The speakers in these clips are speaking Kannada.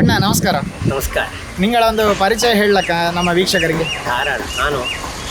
ಅಣ್ಣ ನಮಸ್ಕಾರ. ನಮಸ್ಕಾರ. ನಿಂಗಳ ಒಂದು ಪರಿಚಯ ಹೇಳಕ್ಕ ನಮ್ಮ ವೀಕ್ಷಕರಿಗೆ? ಧಾರಾಳ. ನಾನು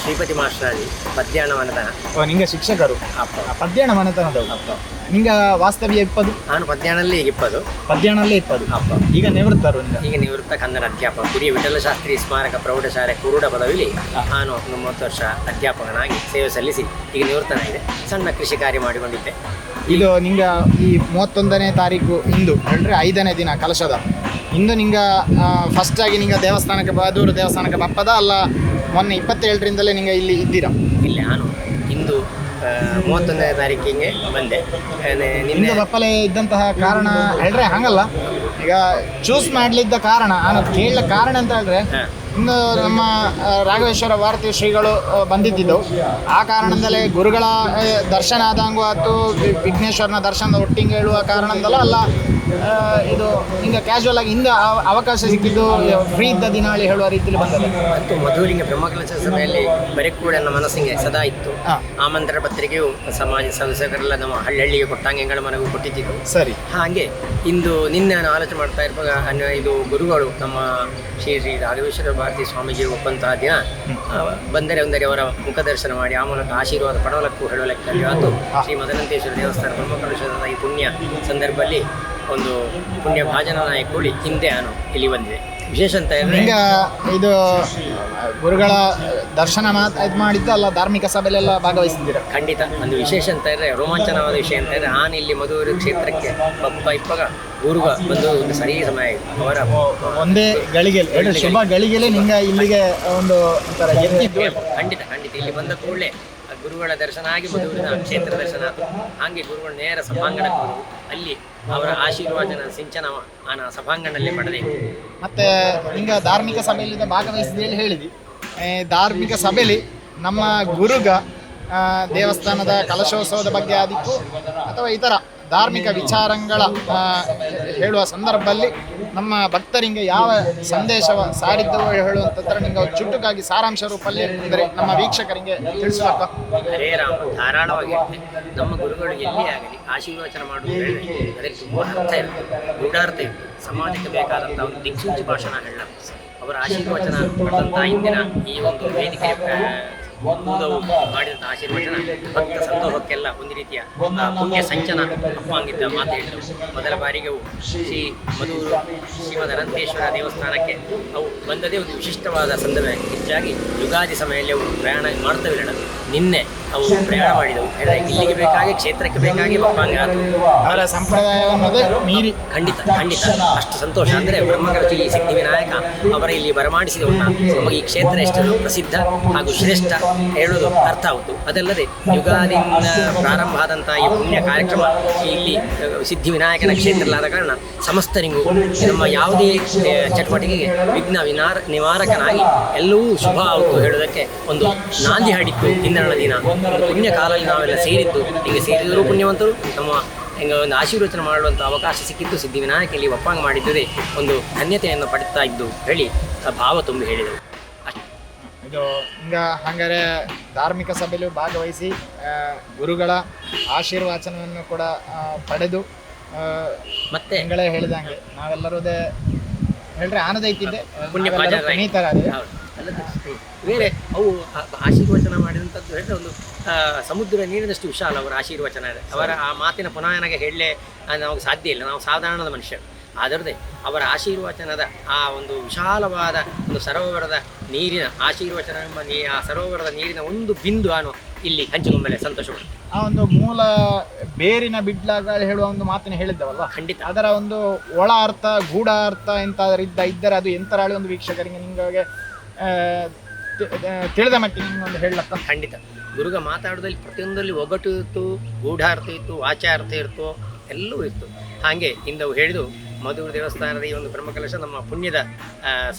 ಶ್ರೀಪತಿ ಮಾಸ್ಟರಾಜಿ ಪದ್ಯಾಣ ಮನದ ಓ ನಿಂಗ ಶಿಕ್ಷಕರು? ಅಪ್ಪ. ಪದ್ಯಾಣ ಮನೆತನದವು ಅಪ್ಪ. ನಿಂಗ ವಾಸ್ತವ್ಯ ಇಪ್ಪದು? ನಾನು ಪದ್ಯಾಣಲ್ಲಿ ಇಪ್ಪದು. ಪದ್ಯಾಣಲ್ಲೇ ಇಪ್ಪದು. ಅಪ್ಪ. ಈಗ ನಿವೃತ್ತರು ನಿಂಗ? ಈಗ ನಿವೃತ್ತ ಕನ್ನಡ ಅಧ್ಯಾಪಕ ಹಿರಿಯ ವಿಠಲಶಾಸ್ತ್ರಿ ಸ್ಮಾರಕ ಪ್ರೌಢಶಾಲೆ ಕುರುಡ ಪದವಿಲಿ ನಾನು ಮೂವತ್ತು ವರ್ಷ ಅಧ್ಯಾಪಕನಾಗಿ ಸೇವೆ ಸಲ್ಲಿಸಿ ಈಗ ನಿವೃತ್ತನಾಗಿದೆ. ಸಣ್ಣ ಕೃಷಿ ಕಾರ್ಯ ಮಾಡಿಕೊಂಡಿದ್ದೆ. ಇದು ನಿಂಗ ಈ ಮೂವತ್ತೊಂದನೇ ತಾರೀಕು ಇಂದು ಹೇಳಿದ್ರೆ ಐದನೇ ದಿನ ಕಲಶದ. ಇಂದು ನಿಂಗೆ ಫಸ್ಟ್ ಆಗಿ ನಿಂಗೆ ದೇವಸ್ಥಾನಕ್ಕೆ ಬದೂರು ದೇವಸ್ಥಾನಕ್ಕೆ ಬಪ್ಪದ ಅಲ್ಲ ಮೊನ್ನೆ ಇಪ್ಪತ್ತೇಳರಿಂದಲೇ ನಿಂಗೆ ಇಲ್ಲಿ ಇದ್ದೀರಾ? ಇಲ್ಲಿ ನಾನು ಇಂದು ಮೂವತ್ತೊಂದನೇ ತಾರೀಕಿಗೆ ಬಂದೆ. ನಿನ್ನೆ ಬಪ್ಪಲೆ ಇದ್ದಂತಹ ಕಾರಣ ಹೇಳ್ರೆ ಹಂಗಲ್ಲ. ಈಗ ಚೂಸ್ ಮಾಡಲಿದ್ದ ಕಾರಣ ನಾನು ಕೇಳಲ ಕಾರಣ ಅಂತ ಹೇಳಿದ್ರೆ ಇನ್ನು ನಮ್ಮ ರಾಘವೇಶ್ವರ ಭಾರತೀಯ ಶ್ರೀಗಳು ಬಂದಿದ್ದಿದ್ದು. ಆ ಕಾರಣದಲ್ಲೇ ಗುರುಗಳ ದರ್ಶನ ಆದಂಗೂ ಆಯ್ತು ವಿಘ್ನೇಶ್ವರನ ದರ್ಶನ ಒಟ್ಟಿಗೆ ಹೇಳುವ ಕಾರಣದಲ್ಲ ಅಲ್ಲ ಇದು ಹಿಂಗೆ ಕ್ಯಾಶುವಲ್ ಆಗಿ ಹಿಂದೆ ಅವ- ಅವಕಾಶ ಸಿಕ್ಕಿದ್ದು ಫ್ರೀ ಇದ್ದ ದಿನಾಳಿ ಹೇಳುವ ರೀತಿಯಲ್ಲಿ ಬಂದಿದೆ ಮತ್ತು ಮಧುರಿಗೆ ಬ್ರಹ್ಮಕಲಶ ಸಭೆಯಲ್ಲಿ ನಮ್ಮ ಮನಸ್ಸಿಗೆ ಸದಾ ಇತ್ತು. ಆಮಂತ್ರ ಆಮಂತ್ರಣ ಪತ್ರಿಕೆಯು ಸಮಾಜ ಸದಸ್ಯರೆಲ್ಲ ನಮ್ಮ ಹಳ್ಳಿಗೆ ಕೊಟ್ಟಂಗೆ ಹೆಂಗಳ ಮನೆಗೂ ಕೊಟ್ಟಿದ್ದು ಸರಿ. ಹಾಗೆ ಇಂದು ನಿನ್ನೆ ನಾನು ಆಲೋಚನೆ ಮಾಡ್ತಾ ಇರುವಾಗ ಇದು ಗುರುಗಳು ನಮ್ಮ ಶ್ರೀ ಶ್ರೀ ರಾಘವೇಶ್ವರ ಭಾರತಿ ಸ್ವಾಮೀಜಿ ಒಪ್ಪಂತಹ ದಿನ ಬಂದರೆ ಒಂದರೆ ಅವರ ಮುಖ ದರ್ಶನ ಮಾಡಿ, ಆ ಮೂಲಕ ಆಶೀರ್ವಾದ ಪಡವಲಕ್ಕೂ ಹೇಳಲಕ್ಕಲ್ಲಿ ಆತು. ಶ್ರೀ ಮದನಂತೇಶ್ವರ ದೇವಸ್ಥಾನ ಬ್ರಹ್ಮಕಲುಷದ ಈ ಪುಣ್ಯ ಸಂದರ್ಭದಲ್ಲಿ ಒಂದು ಪುಣ್ಯ ಭಾಜನ ಕೂಡಿ ಹಿಂದೆ ನಾನು ಇಲ್ಲಿ ಬಂದಿದೆ. ವಿಶೇಷ ಅಂತ ಹೇಳಿದ್ರೆ ಇದು ಗುರುಗಳ ದರ್ಶನ ಮಾತ್ ಇದು ಮಾಡಿದ್ದು ಅಲ್ಲ ಧಾರ್ಮಿಕ ಸಭೆಯಲ್ಲೆಲ್ಲ ಭಾಗವಹಿಸಿದ್ದೀರಾ ಖಂಡಿತ. ಒಂದು ವಿಶೇಷ ಅಂತ ಇದ್ರೆ ರೋಮಾಂಚನವಾದ ವಿಷಯ ಅಂತ ಇದ್ರೆ ನಾನು ಇಲ್ಲಿ ಮಧುವರು ಕ್ಷೇತ್ರಕ್ಕೆ ಬಪ್ಪ ಇಪ್ಪಗ ಗುರುಗ ಬಂದು ಒಂದು ಸರಿ ಸಮಯ ಅವರ ಒಂದೇ ಗಳಿಗೆ ಎರಡು ಶುಭ ಗಳಿಗೆಲೆ ನಿಂಗ ಇಲ್ಲಿಗೆ ಒಂದು ಒಂಥರ ಎತ್ತಿದ್ದು ಖಂಡಿತ ಖಂಡಿತ. ಇಲ್ಲಿ ಬಂದ ಕೂಡಲೇ ಗುರುಗಳ ದರ್ಶನ ಆಗಿ ಮಧುವಿನ ಕ್ಷೇತ್ರ ದರ್ಶನ ಆಯಿತು ಹಾಗೆ ಗುರುಗಳ ನೇರ ಸಭಾಂಗಣಕ್ಕೆ ಹೋದರು ಅಲ್ಲಿ ಅವರ ಆಶೀರ್ವಾದನ ಸಿಂಚನ ನಾನು ಸಭಾಂಗಣದಲ್ಲಿ ಪಡೆದೆ. ಮತ್ತೆ ನಿಂಗ ಧಾರ್ಮಿಕ ಸಭೆಯಲ್ಲಿ ಭಾಗವಹಿಸಿದೆ ಹೇಳಿ ಹೇಳಿದಿ. ಧಾರ್ಮಿಕ ಸಭೆಯಲ್ಲಿ ನಮ್ಮ ಗುರುಗ ದೇವಸ್ಥಾನದ ಕಲಶೋತ್ಸವದ ಬಗ್ಗೆ ಆದಿತ್ತು, ಅಥವಾ ಇತರ ಧಾರ್ಮಿಕ ವಿಚಾರಗಳ ಹೇಳುವ ಸಂದರ್ಭದಲ್ಲಿ ನಮ್ಮ ಭಕ್ತರಿಗೆ ಯಾವ ಸಂದೇಶವ ಸಾರಿದ್ದವು ಹೇಳುವಂಥದ್ದರ ನಿಮಗೆ ಚುಟುಕಾಗಿ ಸಾರಾಂಶ ರೂಪಲ್ಲಿ ಅಂದರೆ ನಮ್ಮ ವೀಕ್ಷಕರಿಗೆ ತಿಳಿಸಬೇಕು ಹರೇ ರಾಮ, ಧಾರಾಳವಾಗಿ ನಮ್ಮ ಗುರುಗಳು ಎಲ್ಲಿ ಆಗಲಿ ಆಶೀರ್ವಚನ ಮಾಡುವುದು ಅದಕ್ಕೆ ಅರ್ಥ ಇರ್ತದೆ ಗೂಢಾರ್ಥ ಇರ್ತದೆ ಸಮಾಜಕ್ಕೆ ಬೇಕಾದಂಥ ಒಂದು ದಿಕ್ಸೂಚಿ ಭಾಷಣ ಹೇಳ ಅವರ ಆಶೀರ್ವಚನ ಪಡೆದಂಥ ಈ ಒಂದು ವೇದಿಕೆ ಕೂದವು ಮಾಡಿದಂಥ ಆಶೀರ್ವಚನ, ಭಕ್ತ ಸಂದೋಹಕ್ಕೆಲ್ಲ ಒಂದು ರೀತಿಯ ಪುಣ್ಯ ಸಂಚನ ಅಪ್ಪಂಗಿದ್ದ ಮಾತು ಹೇಳಿದರು. ಮೊದಲ ಬಾರಿಗೆ ಶ್ರೀ ಮಧೂರು ಶ್ರೀಮದ್ ಅನಂತೇಶ್ವರ ದೇವಸ್ಥಾನಕ್ಕೆ ಅವು ಬಂದದೇ ಒಂದು ವಿಶಿಷ್ಟವಾದ ಸಂದರ್ಭ ಹೆಚ್ಚಾಗಿ ಯುಗಾದಿ ಸಮಯದಲ್ಲಿ ಅವರು ಪ್ರಯಾಣ ಮಾಡ್ತವಿಲ್ಲ ನಿನ್ನೆ ಅವರು ಪ್ರಯಾಣ ಮಾಡಿದವು. ಇಲ್ಲಿಗೆ ಬೇಕಾಗಿ ಕ್ಷೇತ್ರಕ್ಕೆ ಬೇಕಾಗಿ ಅವರ ಮೀರಿ. ಖಂಡಿತ ಖಂಡಿತ. ಅಷ್ಟು ಸಂತೋಷ. ಅಂದರೆ ಸಿದ್ಧಿ ವಿನಾಯಕ ಅವರ ಇಲ್ಲಿ ಬರಮಾಡಿಸಿದವನ್ನ ನಮಗೆ ಈ ಕ್ಷೇತ್ರ ಎಷ್ಟು ಪ್ರಸಿದ್ಧ ಹಾಗೂ ಶ್ರೇಷ್ಠ ಹೇಳೋದು ಅರ್ಥ ಆಯಿತು ಅದಲ್ಲದೆ ಯುಗಾದಿಯಿಂದ ಪ್ರಾರಂಭ ಆದಂತಹ ಈ ಪುಣ್ಯ ಕಾರ್ಯಕ್ರಮ ಇಲ್ಲಿ ಸಿದ್ಧಿವಿನಾಯಕನ ಕ್ಷೇತ್ರ ಕ್ಷೇತ್ರಲಾದ ಕಾರಣ ಸಮಸ್ತರಿಗೂ ನಮ್ಮ ಯಾವುದೇ ಚಟುವಟಿಕೆಗೆ ವಿಘ್ನ ವಿನಾರ ನಿವಾರಕನಾಗಿ ಎಲ್ಲವೂ ಶುಭ ಆಯಿತು ಹೇಳೋದಕ್ಕೆ ಒಂದು ನಾಂದಿ ಹಾಡಿತ್ತು ಇಂದಿನ ದಿನ. ಪುಣ್ಯ ಕಾಲದಲ್ಲಿ ನಾವೆಲ್ಲ ಸೇರಿದ್ದು ಹೀಗೆ ಸೇರಿದರೂ ಪುಣ್ಯವಂತರು ನಮ್ಮ ಹಿಂಗೆ ಒಂದು ಆಶೀರ್ವಚನ ಮಾಡುವಂಥ ಅವಕಾಶ ಸಿಕ್ಕಿದ್ದು ಸಿದ್ಧಿವಿನಾಯಕಲ್ಲಿ ಒಪ್ಪಂಗ ಮಾಡಿದ್ದರೆ ಒಂದು ಧನ್ಯತೆಯನ್ನು ಪಡಿತಾ ಇದ್ದು ಹೇಳಿ ಆ ಭಾವ ತುಂಬಿ ಹೇಳಿದರು. ಇದು ಹಿಂಗ ಹಂಗಾರೆ ಧಾರ್ಮಿಕ ಸಭೆಯಲ್ಲೂ ಭಾಗವಹಿಸಿ ಗುರುಗಳ ಆಶೀರ್ವಾಚನವನ್ನು ಕೂಡ ಪಡೆದು ಮತ್ತೆ? ಹೆಂಗಳೇ ಹೇಳಿದಂಗೆ. ನಾವೆಲ್ಲರೂ ಅದೇ ಹೇಳ್ರೆ ಆನಂದೈತಿದ್ದೆ ಪುಣ್ಯ ನಾವೆಲ್ಲರೂ ಭಾಜನರಾಗಿ. ಪುನೀತರಾದೆ ಹೌದು. ಅಲ್ಲದೆ ಬೇರೆ ಅವು ಆಶೀರ್ವಚನ ಮಾಡಿದಂಥದ್ದು ಹೇಳಿದ್ರೆ ಒಂದು ಸಮುದ್ರ ನೀರಿನಷ್ಟು ವಿಶಾಲ ಅವರ ಆಶೀರ್ವಚನ ಇದೆ. ಅವರ ಆ ಮಾತಿನ ಪುನಃ ನನಗೆ ಹೇಳಲೇ ನಮಗೆ ಸಾಧ್ಯ ಇಲ್ಲ. ನಾವು ಸಾಧಾರಣದ ಮನುಷ್ಯರು ಅದರದೇ ಅವರ ಆಶೀರ್ವಚನದ ಆ ಒಂದು ವಿಶಾಲವಾದ ಒಂದು ಸರೋವರದ ನೀರಿನ ಆಶೀರ್ವಚನ ಎಂಬ ನೀ ಆ ಸರೋವರದ ನೀರಿನ ಒಂದು ಬಿಂದು ನಾನು ಇಲ್ಲಿ ಹಂಚಿಕೊಂಬಲೆ ಸಂತೋಷ ಪಡ್ತೀನಿ. ಆ ಒಂದು ಮೂಲ ಬೇರಿನ ಬಿಡ್ಲಾಗ ಹೇಳುವ ಒಂದು ಮಾತನ್ನು ಹೇಳಿದ್ದವಲ್ಲ ಖಂಡಿತ. ಅದರ ಒಂದು ಒಳ ಅರ್ಥ ಗೂಢ ಅರ್ಥ ಎಂತಾದ್ರೂ ಇದ್ದ ಇದ್ದರೆ ಅದು ಎಂತರಾಳಿ ಒಂದು ವೀಕ್ಷಕರಿಗೆ ನಿಮಗೆ ತಿಳಿದ ಮಟ್ಟಿಗೆ ನಿಮ್ಗೊಂದು ಹೇಳಕ್ಕ ಖಂಡಿತ. ಗುರುಗ ಮಾತಾಡೋದಲ್ಲಿ ಪ್ರತಿಯೊಂದರಲ್ಲಿ ಒಗಟು ಇತ್ತು ಗೂಢಾರ್ಥ ಇತ್ತು ವಾಚಾರ್ಥ ಇತ್ತು ಎಲ್ಲವೂ ಇತ್ತು. ಹಾಗೆ ಇಂದವು ಹೇಳಿದು ಮಧುರ ದೇವಸ್ಥಾನದ ಈ ಒಂದು ಬ್ರಹ್ಮಕಲಶ ನಮ್ಮ ಪುಣ್ಯದ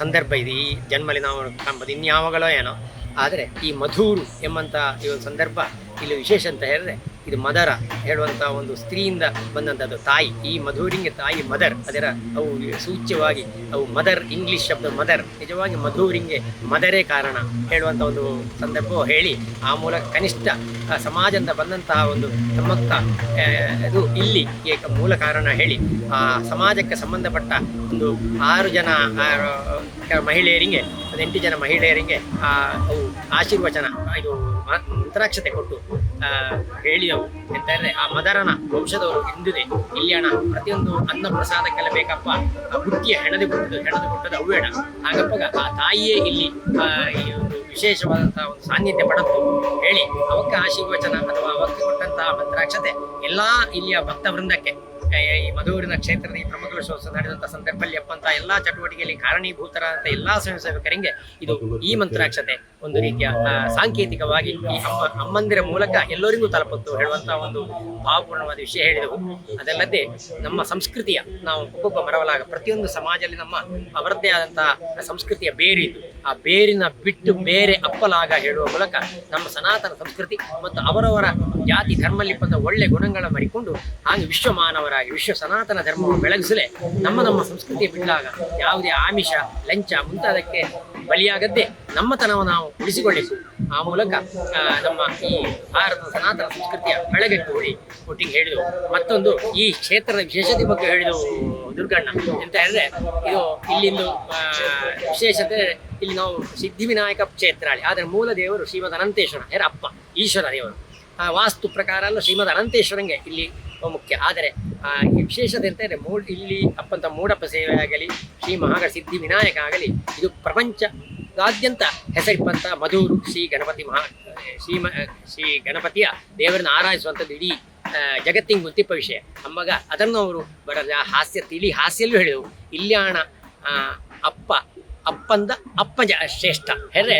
ಸಂದರ್ಭ ಇದೆ. ಈ ಜನ್ಮಲ್ಲಿ ನಾವು ಕಾಣ್ಬೋದು. ಇನ್ಯಾವಾಗಲೋ ಏನೋ. ಆದರೆ ಈ ಮಧೂರು ಎಂಬಂತಹ ಈ ಒಂದು ಸಂದರ್ಭ ಇಲ್ಲಿ ವಿಶೇಷ ಅಂತ ಹೇಳಿದ್ರೆ ಇದು ಮದರ ಹೇಳುವಂಥ ಒಂದು ಸ್ತ್ರೀಯಿಂದ ಬಂದಂಥದ್ದು ತಾಯಿ. ಈ ಮಧುರಿಂಗೆ ತಾಯಿ ಮದರ್. ಅದರ ಅವು ಸೂಚ್ಯವಾಗಿ ಅವು ಮದರ್, ಇಂಗ್ಲಿಷ್ ಶಬ್ದ ಮದರ್. ನಿಜವಾಗಿ ಮಧುರಿಂಗೆ ಮದರೇ ಕಾರಣ ಹೇಳುವಂಥ ಒಂದು ಸಂದರ್ಭ ಹೇಳಿ ಆ ಮೂಲಕ ಕನಿಷ್ಠ ಸಮಾಜದಿಂದ ಬಂದಂತಹ ಒಂದು ಸಮಕ್ತ ಇದು ಇಲ್ಲಿ ಏಕ ಮೂಲ ಕಾರಣ ಹೇಳಿ. ಆ ಸಮಾಜಕ್ಕೆ ಸಂಬಂಧಪಟ್ಟ ಒಂದು ಆರು ಜನ ಮಹಿಳೆಯರಿಗೆ ಒಂದು ಎಂಟು ಜನ ಮಹಿಳೆಯರಿಗೆ ಅವು ಆಶೀರ್ವಚನ, ಇದು ಮಂತ್ರಾಕ್ಷತೆ ಕೊಟ್ಟು ಹೇಳಿದವು. ಎಂತ ಹೇಳಿದ್ರೆ ಆ ಮದರನ ವಂಶದವರು ಹಿಂದಿದೆ. ಇಲ್ಲಿಯಣ ಪ್ರತಿಯೊಂದು ಅನ್ನ ಪ್ರಸಾದಕ್ಕೆಲ್ಲ ಬೇಕಪ್ಪ. ಬುತ್ತಿಯ ಹೆಣದು ಕೊಟ್ಟದ್ದು ಹೆಣದು ಕೊಟ್ಟದ್ದು ಅವ್ವೇಡ ಹಾಗಪ್ಪಗ ಆ ತಾಯಿಯೇ ಇಲ್ಲಿ ವಿಶೇಷವಾದಂತಹ ಒಂದು ಸಾನ್ನಿಧ್ಯ ಪಡೆದು ಹೇಳಿ, ಅವಕ್ಕೆ ಆಶೀರ್ವಚನ ಅಥವಾ ಅವಕ್ಕೆ ಕೊಟ್ಟಂತಹ ಮಂತ್ರಾಕ್ಷತೆ ಎಲ್ಲಾ ಇಲ್ಲಿಯ ಭಕ್ತ ವೃಂದಕ್ಕೆ ಈ ಮಧೂರಿನ ಕ್ಷೇತ್ರದ ಈ ಬ್ರಹ್ಮಕಲಶೋತ್ಸವ ನಡೆದಂತಹ ಸಂದರ್ಭದಲ್ಲಿ ಅಪ್ಪಂತ ಎಲ್ಲಾ ಚಟುವಟಿಕೆಯಲ್ಲಿ ಕಾರಣೀಭೂತರಾದಂತಹ ಎಲ್ಲಾ ಸ್ವಯಂ ಸೇವಕರಿಗೆ ಇದು ಈ ಮಂತ್ರಾಕ್ಷತೆ. ಒಂದು ರೀತಿಯ ಸಾಂಕೇತಿಕವಾಗಿ ಈ ಅಮ್ಮ ಅಮ್ಮಂದಿರ ಮೂಲಕ ಎಲ್ಲರಿಗೂ ತಲುಪುತ್ತು ಹೇಳುವಂತಹ ಒಂದು ಭಾವಪೂರ್ಣವಾದ ವಿಷಯ ಹೇಳಿದೆವು. ಅದಲ್ಲದೆ ನಮ್ಮ ಸಂಸ್ಕೃತಿಯ, ನಾವು ಒಬ್ಬೊಬ್ಬ ಮರವಲಾಗ ಪ್ರತಿಯೊಂದು ಸಮಾಜದಲ್ಲಿ ನಮ್ಮ ಅವರದ್ದೇ ಆದಂತಹ ಸಂಸ್ಕೃತಿಯ ಬೇರಿದ್ದು ಆ ಬೇರಿನ ಬಿಟ್ಟು ಬೇರೆ ಅಪ್ಪಲಾಗ ಹೇಳುವ ಮೂಲಕ ನಮ್ಮ ಸನಾತನ ಸಂಸ್ಕೃತಿ ಮತ್ತು ಅವರವರ ಜಾತಿ ಧರ್ಮಲ್ಲಿ ಬಂದ ಒಳ್ಳೆ ಗುಣಗಳ ಮರಿಕೊಂಡು ಹಾಗೆ ವಿಶ್ವ ಮಾನವರಾಗಿ ವಿಶ್ವ ಸನಾತನ ಧರ್ಮವನ್ನು ಬೆಳಗಿಸಲೇ ನಮ್ಮ ನಮ್ಮ ಸಂಸ್ಕೃತಿ ಬಿಟ್ಟಾಗ ಯಾವುದೇ ಆಮಿಷ, ಲಂಚ ಮುಂತಾದಕ್ಕೆ ಬಲಿಯಾಗದ್ದೇ ನಮ್ಮತನವನ್ನು ನಾವು ಉಳಿಸಿಕೊಳ್ಳಿಸು ಆ ಮೂಲಕ ನಮ್ಮ ಈ ಭಾರತದ ಸನಾತನ ಸಂಸ್ಕೃತಿಯ ಕೂಡಿ ಒಟ್ಟಿಗೆ ಹೇಳಿದವು. ಮತ್ತೊಂದು, ಈ ಕ್ಷೇತ್ರದ ವಿಶೇಷತೆ ಬಗ್ಗೆ ಹೇಳಿದವು ದುರ್ಗಣ್ಣ. ಎಂತ ಹೇಳಿದ್ರೆ, ಇದು ಇಲ್ಲಿಂದು ವಿಶೇಷತೆ, ಇಲ್ಲಿ ನಾವು ಸಿದ್ಧಿವಿನಾಯಕ ಅಲ್ಲಿ ಆದರೆ ಮೂಲ ದೇವರು ಶ್ರೀಮದ್ ಅನಂತೇಶ್ವರ, ಯಾರ ಅಪ್ಪ? ಈಶ್ವರ ದೇವರು. ವಾಸ್ತು ಪ್ರಕಾರ ಅಲ್ಲ, ಶ್ರೀಮದ್ ಅನಂತೇಶ್ವರಂಗೆ ಇಲ್ಲಿ ಮುಖ್ಯ ಆದರೆ ವಿಶೇಷತೆ ಅಂತ ಹೇಳಿದ್ರೆ, ಮೂ, ಇಲ್ಲಿ ಅಪ್ಪಂತ ಮೂಡಪ್ಪ ಸೇವೆ ಆಗಲಿ ಶ್ರೀ ಮಹಾಗ ಸಿದ್ಧಿ ವಿನಾಯಕ ಆಗಲಿ, ಇದು ಪ್ರಪಂಚದಾದ್ಯಂತ ಹೆಸರಿಪ್ಪಂತ ಮಧುರು ಶ್ರೀ ಗಣಪತಿ ಮಹಾ, ಶ್ರೀ ಮ, ಶ್ರೀ ಗಣಪತಿಯ ದೇವರನ್ನ ಆರಾಧಿಸುವಂಥದ್ದು ಇಡೀ ಜಗತ್ತಿನ ಗುಂತಿಪ್ಪ ವಿಷಯ. ಅಮ್ಮಗ ಅದನ್ನು ಅವರು ಬರಲ್ಲ ಹಾಸ್ಯ, ತಿಳಿ ಹಾಸ್ಯಲ್ಲೂ ಹೇಳಿದವು ಇಲ್ಯಾಣ ಅಪ್ಪ ಅಪ್ಪಂದ ಅಪ್ಪಜ ಶ್ರೇಷ್ಠ. ಹೇಳಿದ್ರೆ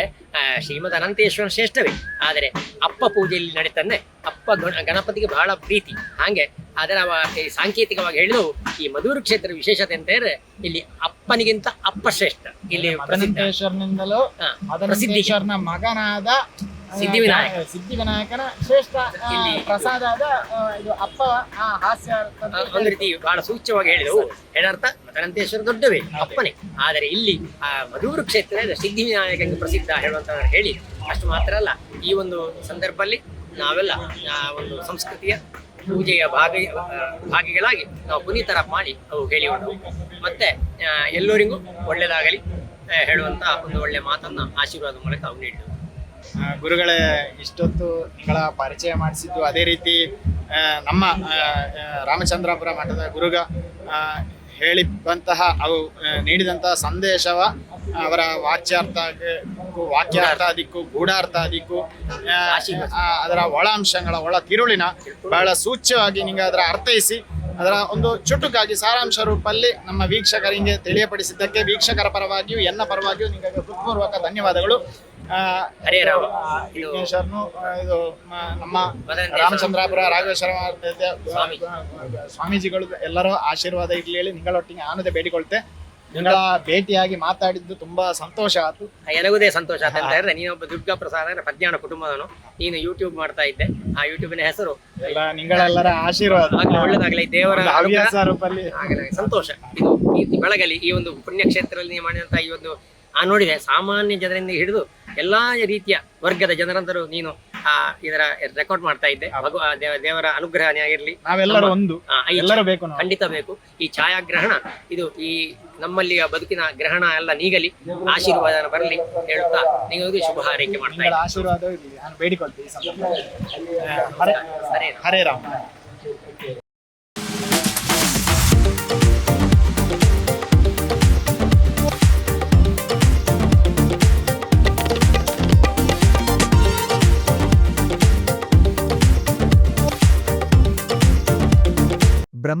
ಶ್ರೀಮದ್ ಅನಂತೇಶ್ವರ ಶ್ರೇಷ್ಠವೇ. ಆದರೆ ಅಪ್ಪ ಪೂಜೆಯಲ್ಲಿ ನಡೀತಾನೆ ಅಪ್ಪ ಗಣ ಗಣಪತಿಗೆ ಬಹಳ ಪ್ರೀತಿ. ಹಾಗೆ ಅದರ ಅವ ಈ ಸಾಂಕೇತಿಕವಾಗಿ ಹೇಳಿದವು ಈ ಮಧುರ ಕ್ಷೇತ್ರ ವಿಶೇಷತೆ ಅಂತ ಹೇಳಿದ್ರೆ ಇಲ್ಲಿ ಅಪ್ಪನಿಗಿಂತ ಅಪ್ಪ ಶ್ರೇಷ್ಠ. ಇಲ್ಲಿ ಪ್ರಸಿದ್ಧೇಶ್ವರನಿಂದಲೂ ಪ್ರಸಿದ್ಧೇಶ್ವರನ ಮಗನಾದ ಸಿದ್ಧಿವಿನಾಯಕ. ಸಿದ್ಧಿವಿನಾಯಕನ ಶ್ರೇಷ್ಠ ಪ್ರಸಾದದ ಇದು ಅಪ್ಪ ಆ ಹಾಸ್ಯ ಒಂದು ರೀತಿ ಬಹಳ ಸೂಚ್ಯವಾಗಿ ಹೇಳಿದವು. ಹೇಳರ್ಥ ಮತನಂತೇಶ್ವರ ದೊಡ್ಡವೇ ಅಪ್ಪನೇ. ಆದರೆ ಇಲ್ಲಿ ಆ ಮಧುರ ಕ್ಷೇತ್ರ ಎಂದು ಪ್ರಸಿದ್ಧ ಹೇಳುವಂತ ಹೇಳಿ ಅಷ್ಟು ಮಾತ್ರ ಅಲ್ಲ ಈ ಒಂದು ಸಂದರ್ಭದಲ್ಲಿ ನಾವೆಲ್ಲ ಆ ಒಂದು ಸಂಸ್ಕೃತಿಯ ಪೂಜೆಯ ಭಾಗ ಭಾಗಿಗಳಾಗಿ ನಾವು ಪುನೀತರ ಮಾಡಿ ಅವು ಹೇಳಿಕೊಂಡವು ಮತ್ತೆ ಎಲ್ಲರಿಗೂ ಒಳ್ಳೆಯದಾಗಲಿ ಹೇಳುವಂತ ಒಂದು ಒಳ್ಳೆ ಮಾತನ್ನ ಆಶೀರ್ವಾದ ಮೂಲಕ ಅವು ನೀಡಿದವು ಆ, ಗುರುಗಳೇ, ಇಷ್ಟೊತ್ತು ನಿಗಳ ಪರಿಚಯ ಮಾಡಿಸಿದ್ದು ಅದೇ ರೀತಿ ನಮ್ಮ ರಾಮಚಂದ್ರಾಪುರ ಮಠದ ಗುರುಗ ಹೇಳಿದ್ದಂತಹ, ಅವು ನೀಡಿದಂತಹ ಸಂದೇಶವ, ಅವರ ವಾಚ್ಯಾರ್ಥ ವಾಕ್ಯಾರ್ಥಾದಿಕ್ಕೂ ಗೂಢಾರ್ಥಾದಿಕ್ಕೂ ಅದರ ಒಳ ಅಂಶಗಳ ಒಳ ತಿರುಳಿನ ಬಹಳ ಸೂಚ್ಯವಾಗಿ ನಿಮಗೆ ಅದರ ಅರ್ಥೈಸಿ, ಅದರ ಒಂದು ಚುಟುಕಾಗಿ ಸಾರಾಂಶ ರೂಪಲ್ಲಿ ನಮ್ಮ ವೀಕ್ಷಕರಿಗೆ ತಿಳಿಯಪಡಿಸಿದ್ದಕ್ಕೆ ವೀಕ್ಷಕರ ಪರವಾಗಿಯೂ, ಎನ್ನ ಪರವಾಗಿಯೂ ನಿಮಗೆ ಹೃತ್ಪೂರ್ವಕ ಧನ್ಯವಾದಗಳು. ಹರೇ ರಾಮ ವಿಘ್ನೇಶ್ವರನು ಇದು ನಮ್ಮ. ರಾಮಚಂದ್ರಾಪುರ ರಾಘವೇಶ್ವರ ಸ್ವಾಮಿ. ಸ್ವಾಮೀಜಿಗಳು ಎಲ್ಲರೂ ಆಶೀರ್ವಾದ ಇರ್ಲಿ ಹೇಳಿ ನಿಗಳೊಟ್ಟಿಗೆ ಆನಂದ ಬೇಡಿಕೊಳ್ತೆ. ನಿಂಗಳ ಭೇಟಿಯಾಗಿ ಮಾತಾಡಿದ್ದು ತುಂಬಾ ಸಂತೋಷ ಆಯ್ತು. ನನಗುದೇ ಸಂತೋಷ ಆಯ್ತು ಅಂತ ಹೇಳಿದ್ರೆ ನೀನೊಬ್ಬ ದುರ್ಗಾ ಪ್ರಸಾದ ಪ್ರಜ್ಞಾನ ಕುಟುಂಬದನು ನೀನು ಯೂಟ್ಯೂಬ್ ಮಾಡ್ತಾ ಇದ್ದೆ. ಆ ಯೂಟ್ಯೂಬಿನ ಹೆಸರು ಎಲ್ಲ ನಿಗಳೆಲ್ಲರ ಆಶೀರ್ವಾದ. ಒಳ್ಳೇದಾಗಲಿ ದೇವರ ರೂಪದಲ್ಲಿ ಅನುಗ್ರಹ. ಹವ್ಯಾಸ ರೂಪಲ್ಲಿ. ಸಂತೋಷ. ಇದು ಈ ಬೆಳಗಲಿ ಈ ಒಂದು ಪುಣ್ಯಕ್ಷೇತ್ರದಲ್ಲಿ ನೀವು ಮಾಡಿದಂತ ಈ ಒಂದು ಆ ನೋಡಿದೆ ಸಾಮಾನ್ಯ ಜನರಿಂದ ಹಿಡಿದು ಎಲ್ಲಾ ರೀತಿಯ ವರ್ಗದ ಜನರಂದರು ನೀನು ಆ ಇದರ ರೆಕಾರ್ಡ್ ಮಾಡ್ತಾ ಇದ್ದೆ. ಭಗವ ದೇವ- ದೇವರ ಅನುಗ್ರಹನೇ ಆಗಿರ್ಲಿ. ನಾವೆಲ್ಲರೂ ಒಂದು. ಆ, ಈ ಎಲ್ಲರೂ ಬೇಕು ನಾವು. ಖಂಡಿತ ಬೇಕು. ಈ ಛಾಯಾಗ್ರಹಣ ಇದು ಈ ನಮ್ಮಲ್ಲಿಯ ಬದುಕಿನ ಗ್ರಹಣ ಎಲ್ಲ ನೀಗಲಿ. ಆಶೀರ್ವಾದ ಬರಲಿ ಹೇಳುತ್ತಾ ನಿಮಗೆ ಶುಭ ಹಾರೈಕೆ ಮಾಡ್ತಾ ಇದ್ದೀರಾ ಇದ್ದೀನಿ. ಆಶೀರ್ವಾದ ಇರಲಿ ನಾನು ಬೇಡಿಕೊಳ್ತೀನಿ ಈ ಸಂದರ್ಭದಲ್ಲಿ ಆ, ಹರೇ ಸರಿ. ಹರೇ ರಾಮ.